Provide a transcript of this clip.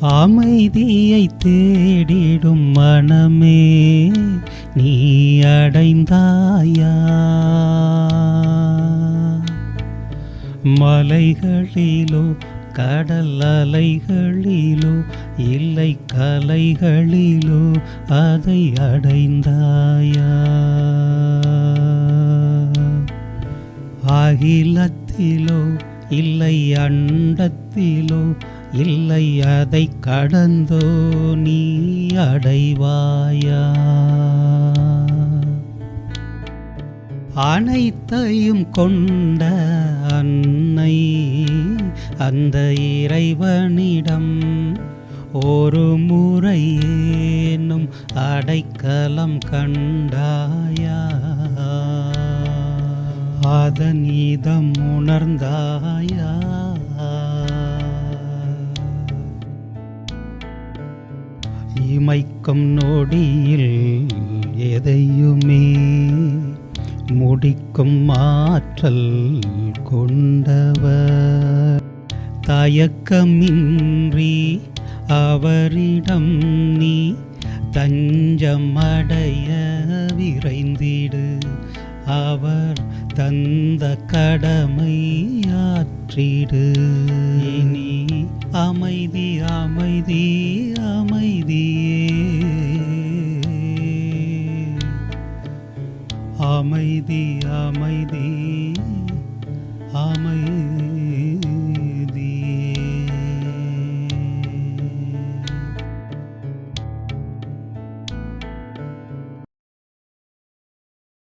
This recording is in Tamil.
அமைதியை தேடிடும் மனமே நீ அடைந்தாயா? மலைகளிலோ கடல் அலைகளிலோ இல்லை கலைகளிலோ அதை அடைந்தாயா? அகிலத்திலோ இல்லை அண்டத்திலோ இல்லை அதை கடந்தோ நீ அடைவாயா? அனைத்தையும் கொண்ட அன்னை அந்த இறைவனிடம் ஒரு முறையேனும் அடைக்கலம் கண்டாயா? அதன் இதம் உணர்ந்தாயா? இமைக்கும் நொடியில் எதையுமே முடிக்கும் ஆற்றல் கொண்டவர். தயக்கமின்றி அவரிடம் நீ தஞ்சமடைய விரைந்திடு. அவர் தந்த கடமை ஆற்றிடு. இனி அமைதி அமைதி அமைதி அமைதி. அமைதி.